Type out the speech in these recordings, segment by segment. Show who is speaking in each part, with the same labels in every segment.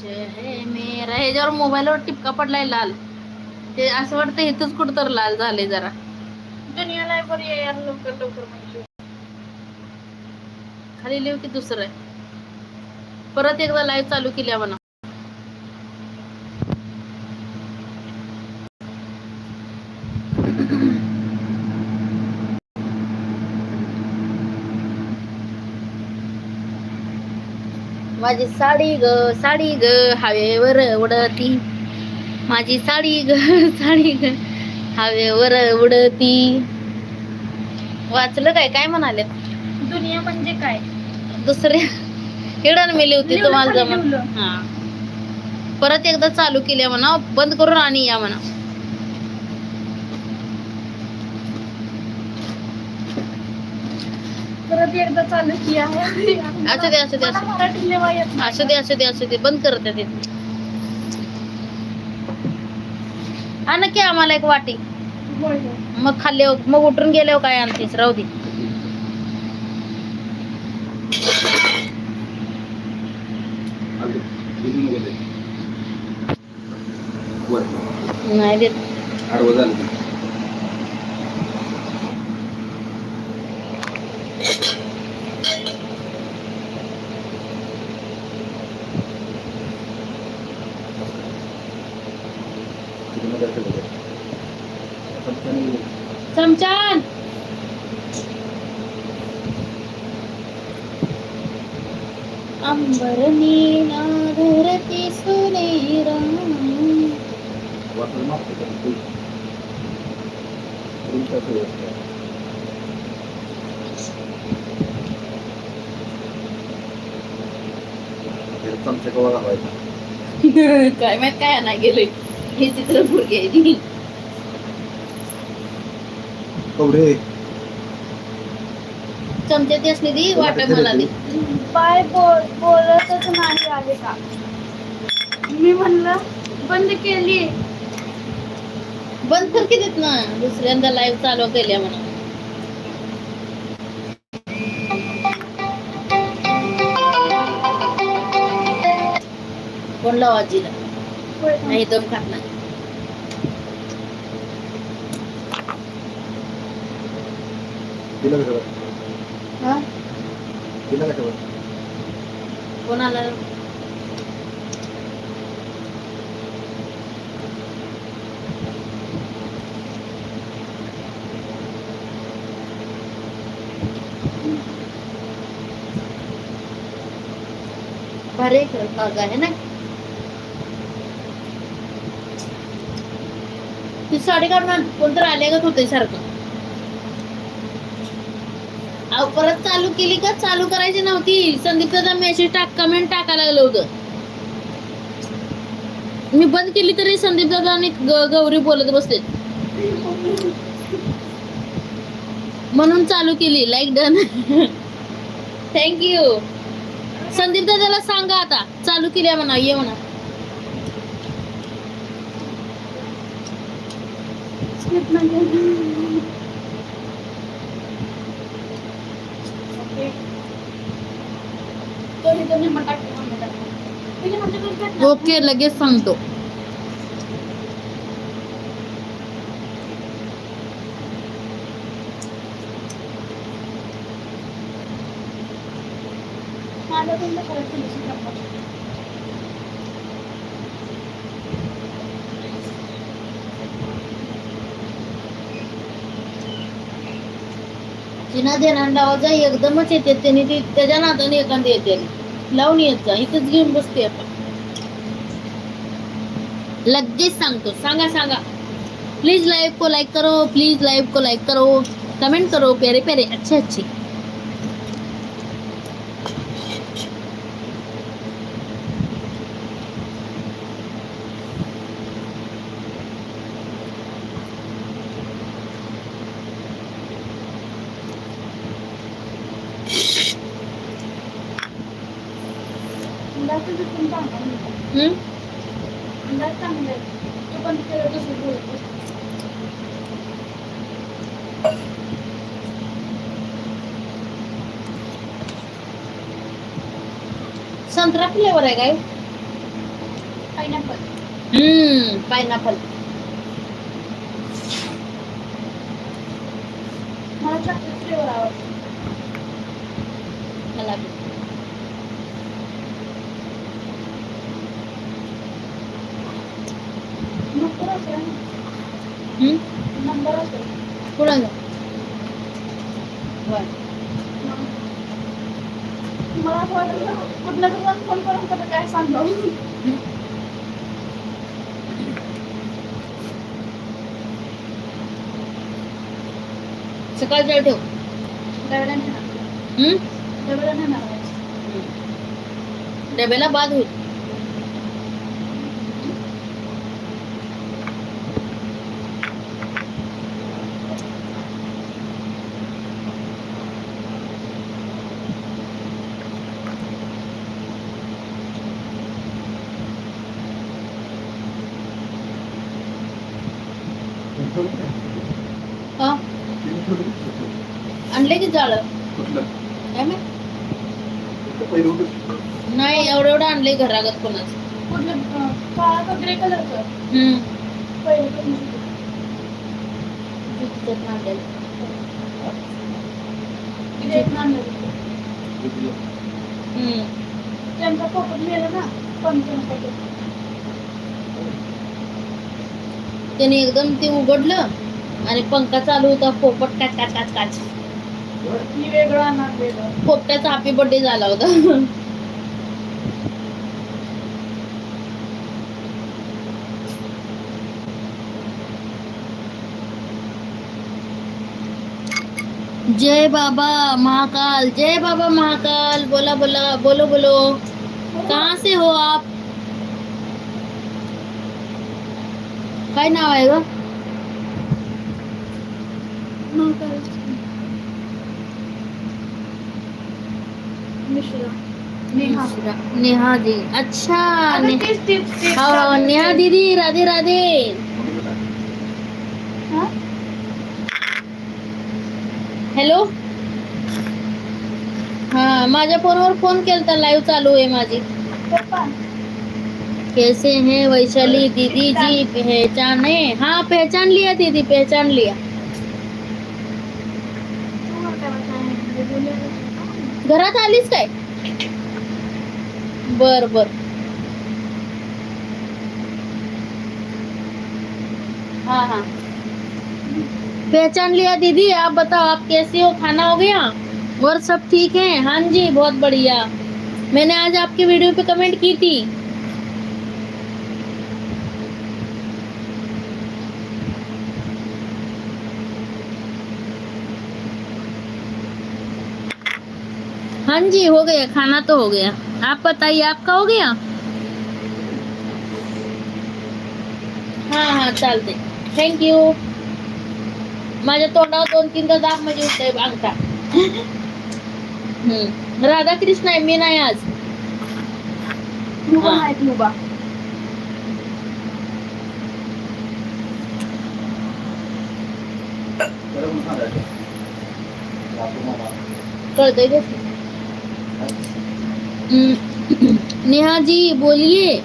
Speaker 1: है मेरा ह्याच्यावर मोबाईलवर टिपका पडलाय लाल. ते असं वाटतं इथंच कुठं तर लाल झालंय जरा.
Speaker 2: दुनिया वर ये यार लवकर लवकर म्हणजे.
Speaker 1: खाली लिहू की दुसरं? आहे परत एकदा लाईव्ह चालू केल्या म्हणा माझी साडी ग साडी ग हवेवर उडती. माझी साडी ग साडी ग हवेवर उडती. वाचलं काय? काय म्हणाले?
Speaker 2: दुनिया म्हणजे काय?
Speaker 1: दुसरे इकडं मिली होती तुम्हाला
Speaker 2: लिवलं.
Speaker 1: हा. परत एकदा चालू केल्या म्हणा बंद करून आणि या म्हणा.
Speaker 2: परत एकदा चालू की आहे.
Speaker 1: असू दे असू दे
Speaker 2: मला
Speaker 1: असू
Speaker 2: मराठी लिहायला येत नाही.
Speaker 1: असू दे असू दे असू दे. बंद करत ते. हा नक्की आम्हाला एक वाटी.
Speaker 2: होय, होय.
Speaker 1: मग खाल्ले मग उठून गेले काय आणतेस? राहू दे. नाही देत.
Speaker 3: आडवं झालं ते. तिकडनं काय केलं ते? पटकन
Speaker 1: चमचान अंबर नीला धरती सुनेरा.
Speaker 3: चमचा कवा घालायचा?
Speaker 1: काय माहीत काय नाही गेलोय. हे चित्र भुरगे.
Speaker 3: कवडे
Speaker 1: चमच्याची असली ती वाट मला दे
Speaker 2: बाय बोल बोलतच नाही आले का? मी म्हणलं बंद केली.
Speaker 1: बंद कर की देत ना. दुसऱ्यांदा लाईव्ह चालू केल्या म्हणा कोण लावाजीला
Speaker 2: होय.
Speaker 1: नाही दम खात नाही.
Speaker 3: तिला वाटतं? तिला कसं वाटतं?
Speaker 1: कोणाला? भरे आहे खरं ताजा आहे ना? ती साडी काढून कोणतर आल्यागत होते सारखं. अहो परत चालू केली का? चालू करायची नव्हती. संदीप दादा मेसेज टाक कमेंट टाकायला लागलं होतं. मी बंद केली तरी संदीप दादा आणि गौरी बोलत बसते म्हणून चालू केली. लाईक डन थँक्यू संदीप दादाला सांगा आता. चालू केली म्हणा ये म्हणा.
Speaker 2: Thank you. ओके
Speaker 1: लगेच सांगतो
Speaker 2: माझं विना करायचं नाही,
Speaker 1: एकदमच येते त्याने ती त्याच्या नादाने एखादी येते. लावून येत जा इथंच घेऊन बसते आता लगेच सांगतो सांगा सांगा. प्लीज लाइव को लाइक करो प्लीज लाइव को लाइक करो. कमेंट करो प्यारे प्यारे अच्छे अच्छे
Speaker 2: अंदाज तर तुमचा अंदाज नाही.
Speaker 1: हम्म?
Speaker 2: अंदाज चांगला आहे. तू बंद केलं दुसरं बोलत बस.
Speaker 1: संत्रा फ्लेवर आहे काय हम्म पायनॅपल
Speaker 2: मला चॉकलेट फ्लेवर आवडतो
Speaker 1: मला बी.
Speaker 2: नंबर असेल ना
Speaker 1: हम्म
Speaker 2: नंबर असेल
Speaker 1: कुणाला बर
Speaker 2: मला असं वाटलं कुठल्या तरी फोन करून कसं काय सांगतो
Speaker 1: सकाळच्या ठेव
Speaker 2: डबड्या नेणार
Speaker 1: हम्म
Speaker 2: डबड्या
Speaker 1: हा. आणले की जाळ? काय माहीत? नाही एवढं एवढं आणलंय घरागत कोणाच.
Speaker 2: कुठलं? काळा का ग्रे कलरचं? पहिलं
Speaker 1: आणलेलं.
Speaker 2: त्यांचा पोपट मेला ना
Speaker 1: त्याने एकदम ते उघडलं आणि पंखा चालू होता पोपट काच काच काच काच. पोपट्याचा हॅपी बर्थडे झाला होता. जय बाबा महाकाल जय बाबा महाकाल. बोला बोला बोलो बोलो. कहाँ से हो आप? काय नाव आहे ग?
Speaker 2: मिश्रा नेहा।
Speaker 1: नेहा जी अच्छा ने- हो नेहा दीदी राधे राधे।
Speaker 2: हा?
Speaker 1: हॅलो हा माझ्या फोनवर फ़ोन केलता लाईव्ह चालू आहे माझी. कैसे हैं वैशाली दीदी जी? पहचाने हाँ पहचान लिया दीदी पहचान लिया
Speaker 2: तुम्हाला काय वाटतं? बोलले
Speaker 1: घरात आलीस काय? बर बर. हाँ हाँ. पहचान लिया दीदी, आप बताओ, आप कैसे हो? खाना हो गया? और सब ठीक है? हाँ जी, बहुत बढ़िया. मैंने आज आपके वीडियो पे कमेंट की थी. हाँ जी हो गया खाना तो हो गया। आप बताइए आपका हो गया? हाँ हाँ चालते। थँक्यू माझ्या तोंडावर दोन तीनदा दाब म्हणजे होतंय अंगठा। हम्म. राधाकृष्ण आहे मी नाही आज. हा. कळतंय ते. नेहा जी बोलिए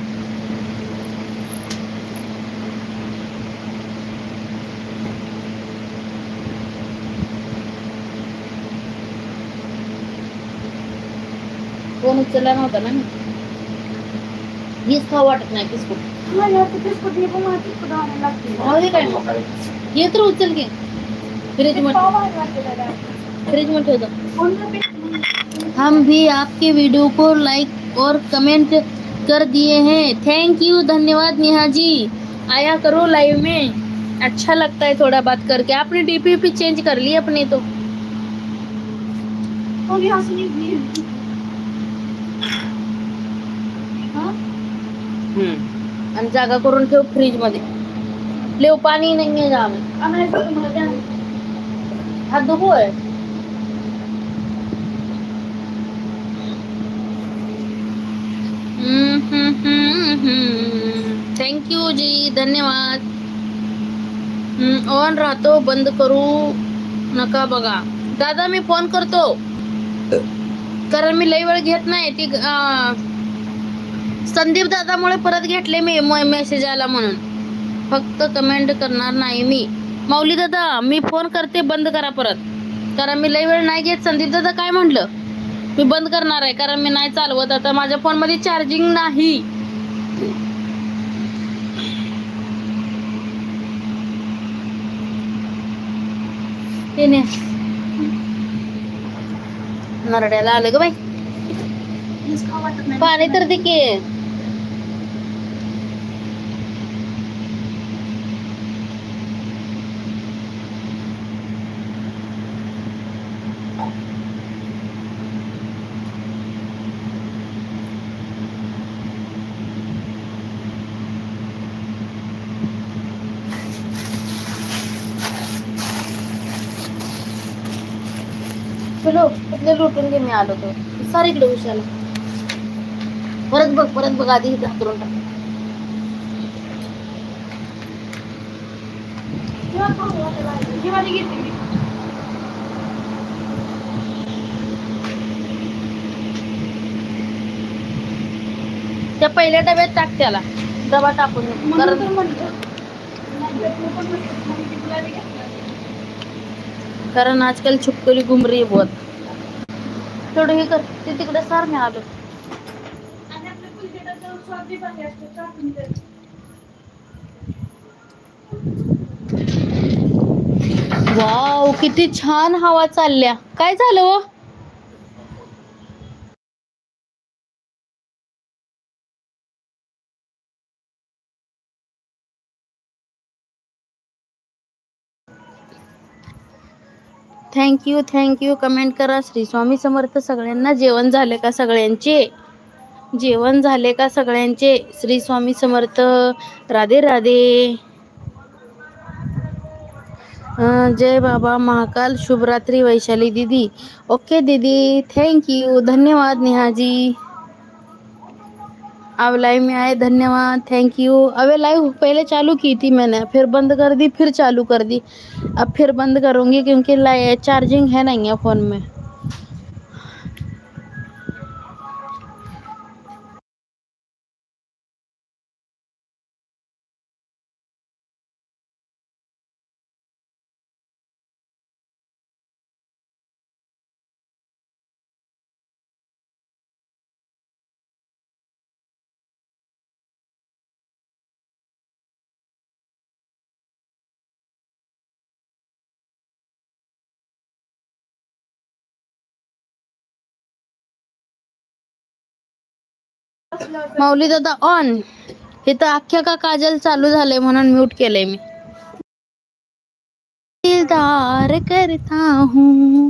Speaker 1: फोन उचलला नव्हता ना मी हीच खाऊ वाटत नाही बिस्कुट
Speaker 2: मला वाटतं बिस्कुट हे पण मला बिस्कुट आणायला लागतील.
Speaker 1: राहू दे काय मग
Speaker 3: काय?
Speaker 1: ये तर उचल घे फ्रीज
Speaker 2: ते
Speaker 1: मध्ये
Speaker 2: पाव भाजी वाटते दादा.
Speaker 1: फ्रीजमध्ये ठेवतो
Speaker 2: कोणतं बिस्कुट?
Speaker 1: हम भी आपके वीडियो को लाइक और कमेंट कर दिए हैं। थैंक यू धन्यवाद नेहा जी। आया करो लाइव में। अच्छा लगता है थोड़ा बात करके। आपने डीपी भी चेंज कर ली अपनी तो।
Speaker 2: हो असं निघली. हा?
Speaker 1: आणि जागा करून ठेव फ्रीज मध्ये। लेव पाणी नाही आहे
Speaker 2: द्या.
Speaker 1: हात दुखू आहे यू जी धन्यवाद. ऑन राहतो बंद करू नका बघा. दादा मी फोन करतो. कारण मी लई वेळ घेत नाही ती संदीप दादामुळे परत घेतले मी मेसेज आला म्हणून. फक्त कमेंट करणार नाही मी. माऊली दादा मी फोन करते बंद करा परत. कारण मी लई वेळ नाही घेत. संदीप दादा काय म्हटलं मी बंद करणार आहे कारण मी नाही चालवत. आता माझ्या फोनमध्ये चार्जिंग नाही. ते ने नरड्याला आलं ग बाई पाणी तर दे की तिथले लुटून घे मी आलो तो सार इकडे उशाला परत बघ परत बघ आधी इथं हातरून टाक.
Speaker 2: ही
Speaker 1: त्या पहिल्या डब्यात टाक त्याला. डबा टाकून कारण
Speaker 2: म्हणलं नाही भेटलं पण
Speaker 1: थोडं हे कर. ते तिकडे सार मी आलो. वाव किती छान हवा चालल्या. काय झालं थँक्यू थँक्यू कमेंट करा. श्री स्वामी समर्थ सगळ्यांना जेवण झाले का सगळ्यांचे? जेवण झाले का सगळ्यांचे? श्री स्वामी समर्थ. राधे राधे. जय बाबा महाकाल. शुभरात्री वैशाली दीदी. ओके दीदी. थँक्यू यू धन्यवाद नेहाजी. अब लाइव में आए धन्यवाद थैंक यू अबे लाइव पहले चालू की थी मैंने फिर बंद कर दी फिर चालू कर दी। अब फिर बंद करूँगी क्योंकि लाइ चार्जिंग है नहीं है फ़ोन में। माऊली दादा ऑन इथं अख्ख्या का काजल चालू झालंय म्हणून म्यूट केलंय मी. दिलदार करता हूँ.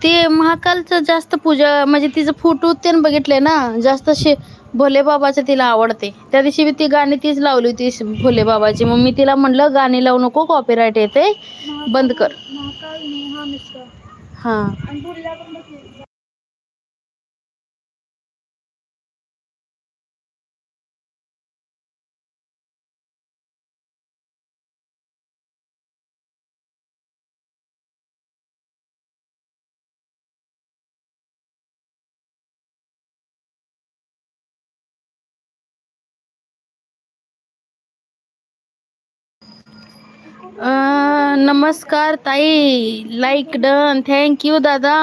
Speaker 1: ते महाकालचं जास्त पूजा म्हणजे तिचं फोटो ते बघितले ना? जास्त शे भोले बाबाचं तिला आवडते. त्या दिवशी मी ती गाणी तीच लावली होती भोले बाबाची. मग मी तिला म्हणलं गाणी लावू नको कॉपीराईट येते बंद कर.
Speaker 2: महाकाल नेहा मिश्रा.
Speaker 1: हां. नमस्कार ताई. लाईक डन थँक यू दादा.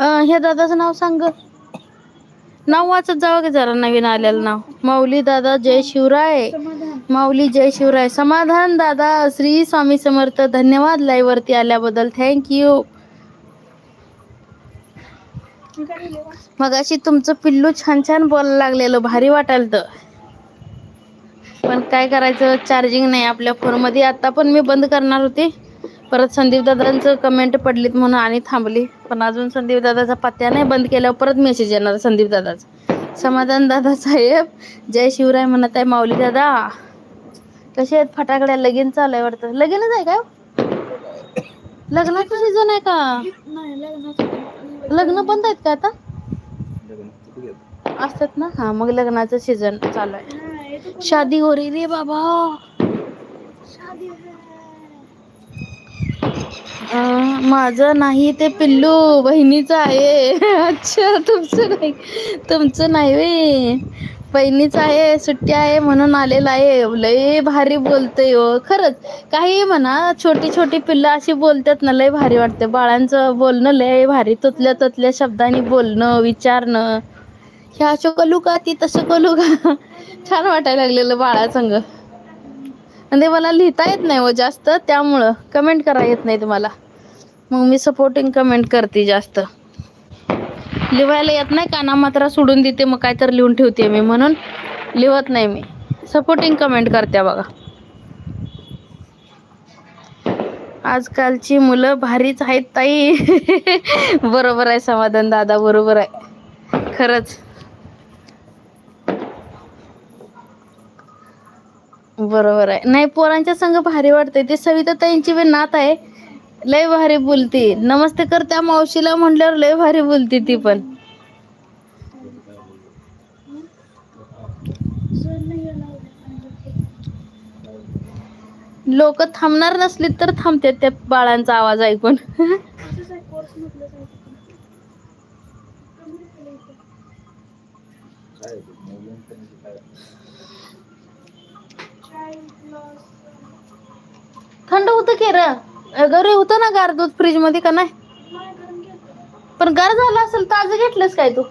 Speaker 1: हे ह्या दादाचं नाव सांग नाव वाचत जावं की जरा नवीन आलेलं नाव. माऊली दादा जय शिवराय. माऊली जय शिवराय. समाधान दादा. श्री स्वामी समर्थ. धन्यवाद लाईव्ह वरती आल्याबद्दल. थँक्यू मग अशी तुमचं पिल्लू छान छान बोलायला लागलेलं. भारी वाटायला तर पण काय करायचं? चार्जिंग नाही आपल्या फोनमध्ये आता पण मी बंद करणार होते. परत संदीप दादांचं कमेंट पडलीत म्हणून आणि थांबली. पण अजून संदीप दादाचा पत्त्या नाही बंद केल्यावर परत मेसेज येणार संदीप दादाचा. समाधान दादा साहेब जय शिवराय म्हणत आहे माऊली दादा. कसे आहेत फटाकड्या? लगीन चालू आहे वाटतं. लगीनच आहे का लग्नाचं सीझन आहे का? लग्न बंद आहेत का आता? असतात ना? हा मग लग्नाचं सीझन चालू आहे.
Speaker 2: हा,
Speaker 1: शादी हो रही बाबा।
Speaker 2: है.
Speaker 1: अं, माझं नाही ते पिल्लू बहिणीचं आहे. अच्छा तुमचं नाही तुमचं नाही वे. बहिणीचं आहे सुट्टी आहे म्हणून आलेलं आहे. लय भारी बोलतंय हो खरंच. काही म्हणा छोटी छोटी पिल्लं अशी बोलतात ना लय भारी वाटते. बाळांचं बोलणं लय भारी तुतल्या तुतल्या शब्दांनी बोलणं विचारणं. ह्या असं कलू का ती तसं कलू का? छान वाटायला लागलेलं बाळासंग आणि मला लिहिता येत नाही व जास्त त्यामुळं कमेंट करा येत नाही तुम्हाला मग मी सपोर्टिंग कमेंट करते जास्त. लिहायला येत नाही काना मात्र सोडून देते मग काय तर लिहून ठेवते मी म्हणून. लिहत नाही मी. सपोर्टिंग कमेंट करते बघा. आजकालची मुलं भारीच आहेत ताई. बरोबर आहे समाधान दादा बरोबर आहे. खरंच. बरोबर आहे. नाही पोरांच्या संग भारी वाटते ते सविता ताईंची बी नात आहे. लय भारी बोलती. नमस्ते कर त्या मावशीला म्हटल्यावर लय भारी बोलती ती पण. लोक थांबणार नसली तर थांबतात त्या बाळांचा आवाज ऐकून
Speaker 2: असंच आहे, course मधलंच आहे ते पण. कमी केलं इथं.
Speaker 3: काय आहे ते? नवीन त्यांची काय?
Speaker 2: Child loss.
Speaker 1: थंड होतं की र? गौरी होतं ना गार दूध फ्रीजमध्ये का नाही. पण गार झालं असेल ताजं घेतलंस काय तू?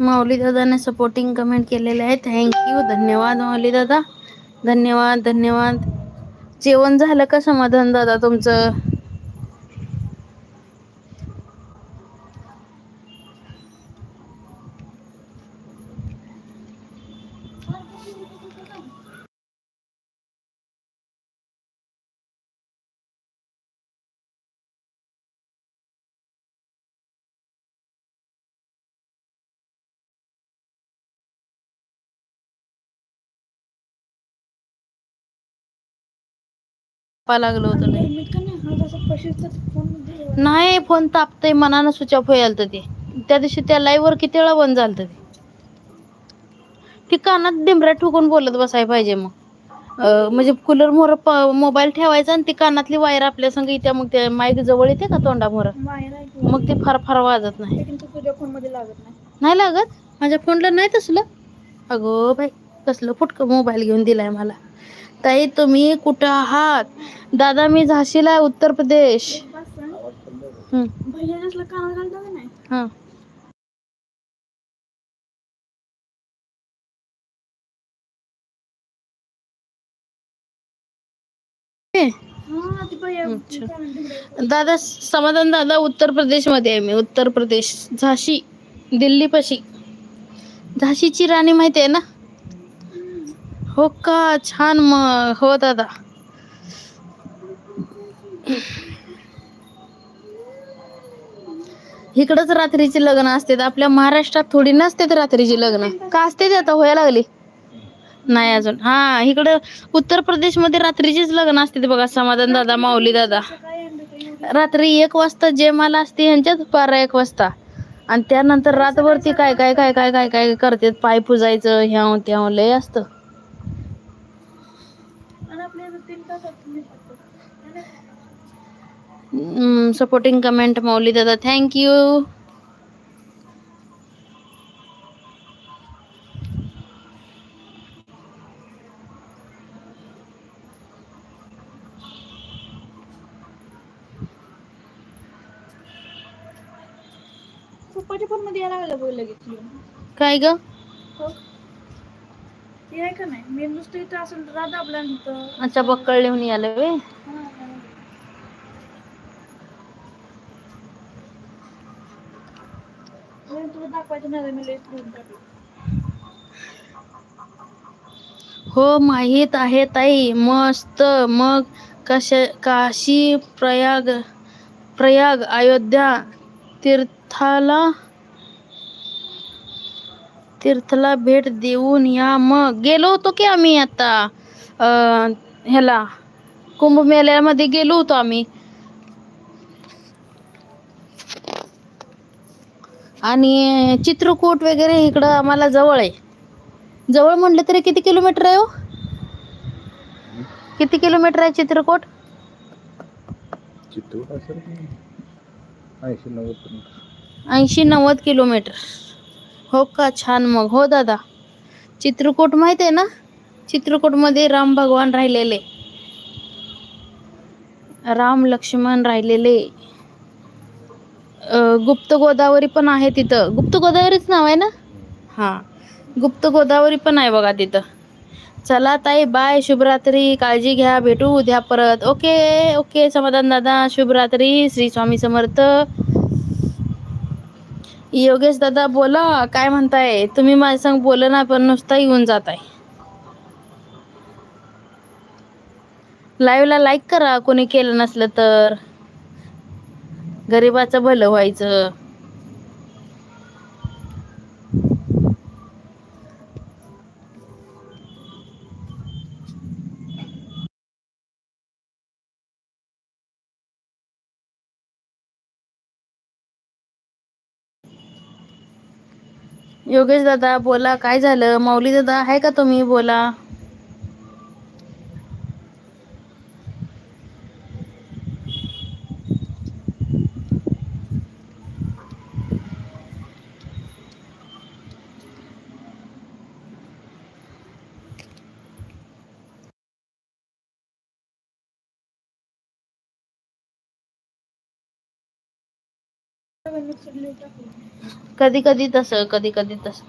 Speaker 1: माऊली दादाने सपोर्टिंग कमेंट केलेले आहे थँक्यू धन्यवाद माऊली दादा. धन्यवाद धन्यवाद. जेवण झालं का समाधान दादा तुमचं? पा लागलं होतं
Speaker 2: नाही? फोनमध्ये
Speaker 1: नाही फोन तापतंय मनानं स्विच ऑफ व्हायला ते. त्या दिवशी त्या लाईव्ह वर किती वेळा बंद झालं ते. ती कानात डिंबऱ्या ठोकून बोलत बसायला पाहिजे मग. म्हणजे कूलर मोर मोबाईल ठेवायचा आणि ती कानातली वायर आपल्या संग येत्या मग ते माईक जवळ येते का तोंडामोर मग ते फार फार वाजत नाही.
Speaker 2: नाही.
Speaker 1: लागत? माझ्या फोनला नाही तसलं? अगो बाई कसलं फुटकं मोबाईल घेऊन दिलाय मला. ताई तुम्ही कुठं आहात? दादा मी झाशीला आहे उत्तर प्रदेश.
Speaker 2: कानात घालता का नाही?
Speaker 1: हां.
Speaker 2: हा ती भैया
Speaker 1: अच्छा. दादा समाधान दादा उत्तर प्रदेशमध्ये आहे मी. उत्तर प्रदेश झाशी दिल्ली पाशी झाशीची राणी माहिती आहे ना? हो का? छान मग. हो दादा. इकडंच रात्रीची लग्न असतात. आपल्या महाराष्ट्रात थोडी नसतेत रात्रीची लग्न. का असते आता? व्हायला लागली. नाही अजून. हा इकडं उत्तर प्रदेशमध्ये रात्रीचीच लग्न असते बघा. समाधान दादा माऊली दादा. रात्री एक वाजता जयमाला असते ह्यांच्यात बारा एक वाजता. आणि त्यानंतर रातवरती काय काय काय काय काय काय करतात? पाय पुजायचं ह्या त्या लय असतं
Speaker 2: आणि आपल्या इथं तीन तासात निघतो. आणि
Speaker 1: सपोर्टिंग कमेंट मौली दादा
Speaker 2: मध्ये यायला लागलं बघ लगेच.
Speaker 1: काय ग?
Speaker 2: हो. का नाही? मी नुसतं इथं असं रात दाबला नव्हतं
Speaker 1: अच्छा बक्कळ लिहून यायला वे
Speaker 2: तुला दाखवायचं नाही मी लेट करून टाकलं
Speaker 1: हो माहीत आहे ताई. मस्त. मग कशा काशी प्रयाग प्रयाग अयोध्या तीर्थाला तीर्थला भेट देऊन या. मग गेलो होतो की आम्ही आता ह्याला कुंभमेळ्यामध्ये गेलो होतो आम्ही. आणि चित्रकूट वगैरे इकडं आम्हाला जवळ आहे. जवळ म्हटलं तरी किती किलोमीटर आहे हो? किती किलोमीटर आहे चित्रकूट?
Speaker 3: ऐंशी नव्वद
Speaker 1: किलोमीटर. हो का? छान मग. हो दादा. चित्रकूट माहीत आहे ना? चित्रकूटमध्ये राम भगवान राहिलेले. राम लक्ष्मण राहिलेले. गुप्त गोदावरी पण आहे तिथं. गुप्त गोदावरीच नाव आहे ना? हां. गुप्त गोदावरी पण आहे बघा तिथं. चला ताई बाय शुभरात्री. काळजी घ्या. भेटू उद्या परत. Okay okay. समाधान दादा. शुभरात्री. श्री स्वामी समर्थ. योगेश दादा बोला. काय म्हणताय? तुम्ही माझ्या संग बोल ना पण नुसता येऊन जात आहे लाईव्हला लाईक करा. कोणी केलं नसलं तर. गरिबाचं भलं व्हायचं. योगेश दादा बोला काय झालं? माऊली दादा आहे का तुम्ही? बोला. कधी कधी तसं कधी कधी तसं.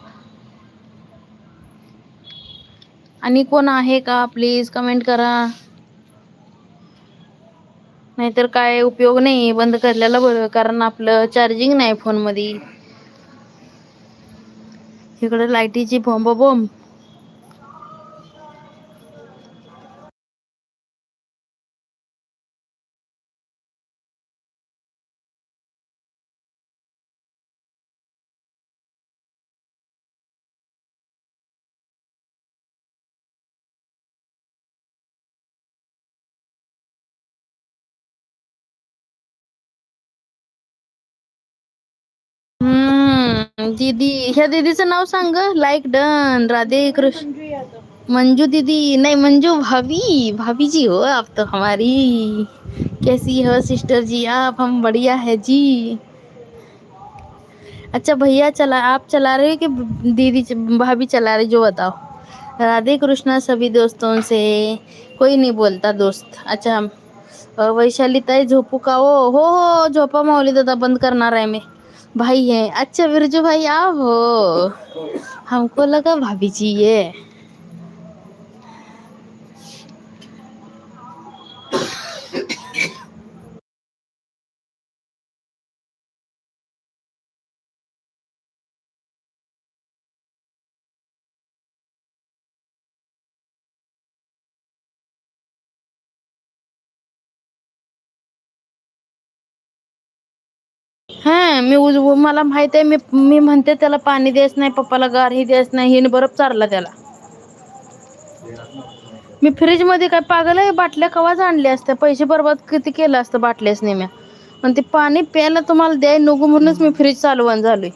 Speaker 1: आणि कोण आहे का? प्लीज कमेंट करा. नाहीतर काय उपयोग नाही बंद करलेला बरं कारण आपलं चार्जिंग नाही फोनमध्ये इकडे लाईटीची बोंब बोंब दीदी, ह्या दीदीचं नाव सांग. Like done Radhe Krishna.
Speaker 2: Manju
Speaker 1: दीदी. नहीं, मंजू भाभी. भाभी जी हो, आप तो हमारी. कैसी हो सिस्टर जी? आप, हम बढ़िया है जी. अच्छा भैया चला, आप चला रहे हो कि दीदी भाभी चला रहे? जो बताओ. राधे कृष्णा, सभी दोस्तों से. कोई नहीं बोलता दोस्त. अच्छा वैशाली ताई, झोपू का हो? हो झोपा माऊली दादा बंद करणार आहे मैं. भाई है। अच्छा बिरजू भाई आप हो हमको लगा भाभी जी ये। मी उज मला माहीत आहे मी मी म्हणते त्याला पाणी द्यायच नाही पप्पाला गारही द्यायच नाही हिने बरफ चारला त्याला. मी फ्रीजमध्ये काय पागल आहे बाटल्या कवाच आणल्या असत्या? पैसे बरबाद किती केलं असतं बाटल्याच नेम्या. पण ते पाणी प्यायला तुम्हाला द्याय नको म्हणूनच मी फ्रीज चालवण झालोय.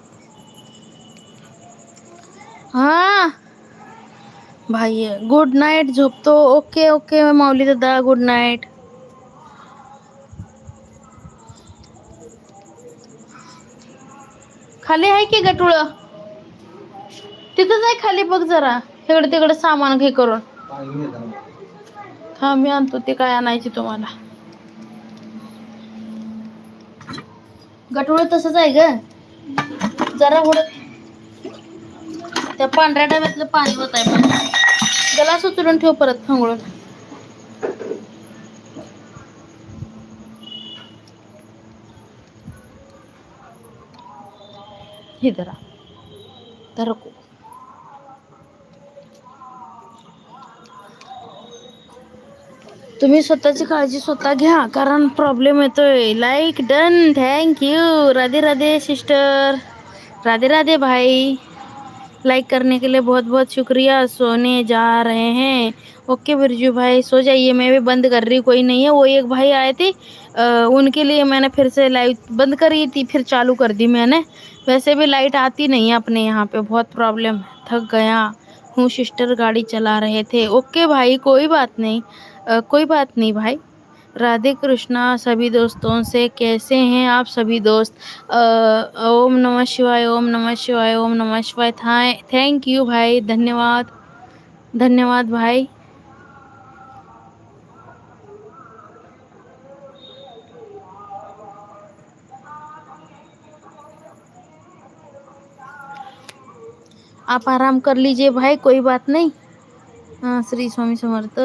Speaker 1: हा. भाई गुड नाईट झोपतो. ओके ओके माऊली दादा गुड नाईट. खाली आहे की गटुळ? तिथंच आहे खाली बघ जरा. इकडे तिकडे सामान घे करून. हा मी आणतो ते काय आणायचे तुम्हाला. गटुळ तसंच आहे ग. जरा उडत. त्या पांढऱ्या डब्यातलं पाणी होत आहे गलास उचलून ठेव परत खांगळून. हे धरा को तुम्ही स्वतःची काळजी स्वतः घ्या, कारण प्रॉब्लेम येतोय. Like done thank you Radhe Radhe sister Radhe Radhe, भाई. लाइक करने के लिए बहुत बहुत शुक्रिया. सोने जा रहे हैं. ओके बिरजू भाई, सो जाइए. मैं भी बंद कर रही कोई नहीं है. वो एक भाई आए थे. उनके लिए मैंने फिर से लाइट बंद करी थी फिर चालू कर दी मैंने। वैसे भी लाइट आती नहीं है अपने यहाँ पे बहुत प्रॉब्लम थक गया हूँ सिस्टर गाड़ी चला रहे थे। ओके भाई कोई बात नहीं। अ, कोई बात नहीं भाई। राधे कृष्णा सभी दोस्तों से कैसे हैं आप सभी दोस्त? ओम नमः शिवाय ओम नमः शिवाय ओम नमः शिवाय। थैंक यू भाई धन्यवाद। धन्यवाद भाई। आप आराम कर लीजिए भाई कोई बात नहीं। हाँ श्री स्वामी समर्थ।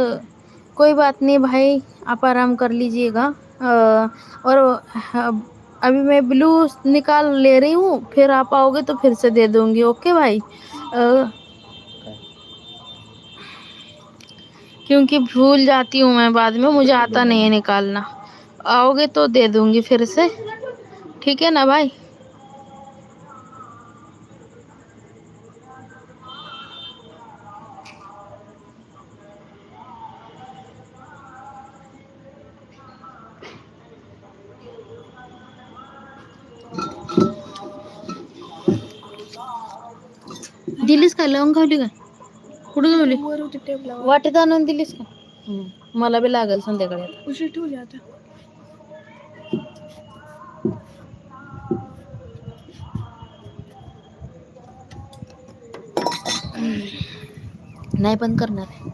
Speaker 1: कोई बात नहीं भाई आप आराम कर लीजिएगा। और अभी मैं ब्लू निकाल ले रही हूँ फिर आप आओगे तो फिर से दे दूँगी ओके भाई? अ, क्योंकि भूल जाती हूँ मैं बाद में मुझे आता नहीं है निकालना। आओगे तो दे दूँगी फिर से। ठीक है ना भाई? दिलीस का लावून खावली का? कुठं ठेवली
Speaker 2: वर होती टेबलावर
Speaker 1: वाटेत आणून दिलीस का मला बी लागेल संध्याकाळी आता.
Speaker 2: उशी ठेवली आता.
Speaker 1: नहीं बंद करना है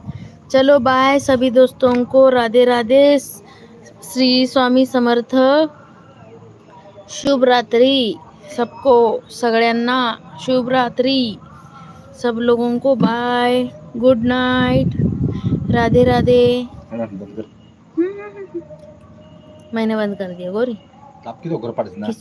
Speaker 1: चलो बाय सभी दोस्तों को. राधे राधे. श्री स्वामी समर्थ. शुभ रात्रि सबको सगळ्यांना शुभ रात्रि सब लोगों को bye good night Radhe Radhe. मैंने बंद कर दिया गोरी।
Speaker 3: आपकी तो घर ना